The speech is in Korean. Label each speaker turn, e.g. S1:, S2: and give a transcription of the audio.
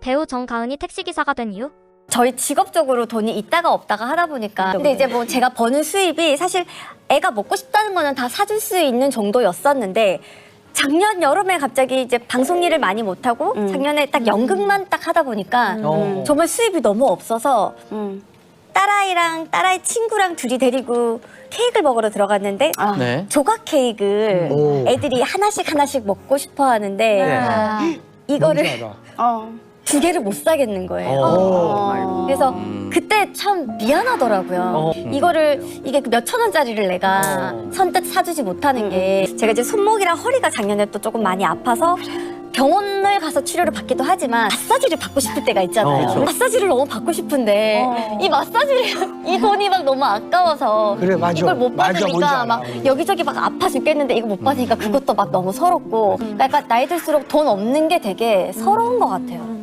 S1: 배우 정가은이 택시기사가 된 이유?
S2: 저희 직업적으로 돈이 있다가 없다가 하다 보니까 근데 이제 뭐 제가 버는 수입이 사실 애가 먹고 싶다는 거는 다 사줄 수 있는 정도였었는데 작년 여름에 갑자기 이제 방송 일을 많이 못 하고 작년에 딱 연극만 딱 하다 보니까
S3: 어.
S2: 정말 수입이 너무 없어서
S4: 음.
S2: 딸아이랑 딸아이 친구랑 둘이 데리고 케이크를 먹으러 들어갔는데
S4: 아.
S3: 네.
S2: 조각 케이크를
S3: 오.
S2: 애들이 하나씩 하나씩 먹고 싶어 하는데
S3: 네.
S2: 이거를
S3: 뭔지 알아.
S4: 어.
S2: 두 개를 못 사겠는 거예요.
S3: 어.
S2: 그래서 그때 참 미안하더라고요.
S3: 어.
S2: 이거를 이게 그 몇천 원짜리를 내가
S3: 어.
S2: 선뜻 사주지 못하는 게 제가 이제 손목이랑 허리가 작년에 또 조금 많이 아파서 병원을 가서 치료를 받기도 하지만 마사지를 받고 싶을 때가 있잖아요.
S3: 어.
S2: 마사지를 너무 받고 싶은데
S4: 어.
S2: 이 마사지를 이 돈이 막 너무 아까워서
S5: 그래, 맞아.
S2: 이걸 못
S5: 맞아, 뭔지
S2: 받으니까
S5: 알아.
S2: 막 여기저기 막 아파 죽겠는데 이거 못 받으니까 그것도 막 너무 서럽고 그러니까 나이 들수록 돈 없는 게 되게 서러운 것 같아요.